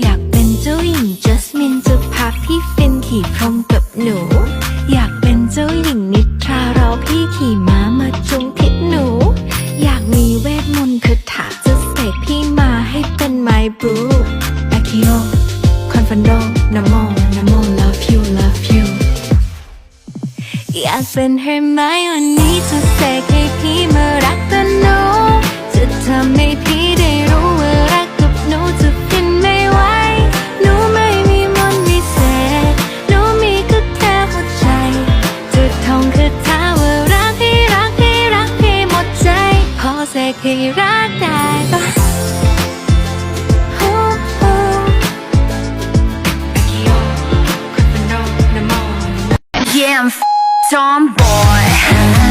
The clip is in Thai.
อยากเป็นเจ้าหญิงจัสมินจะพาพี่ฟินขี่พรมกับหนู อยากเป็นเจ้าหญิงนิทรารอพี่ขี่ม้ามาจุงพิษหนู อยากมีเวทมนต์คาถาจะเสกพี่มาให้เป็นไมบรูอาคิโอคอนฟันโดนะโมนะโม love you love you อยากเป็นเฮอร์ไมโอนี่จะเสกให้พี่ ที่รักได้ก็ Yeah, I'm tomboy.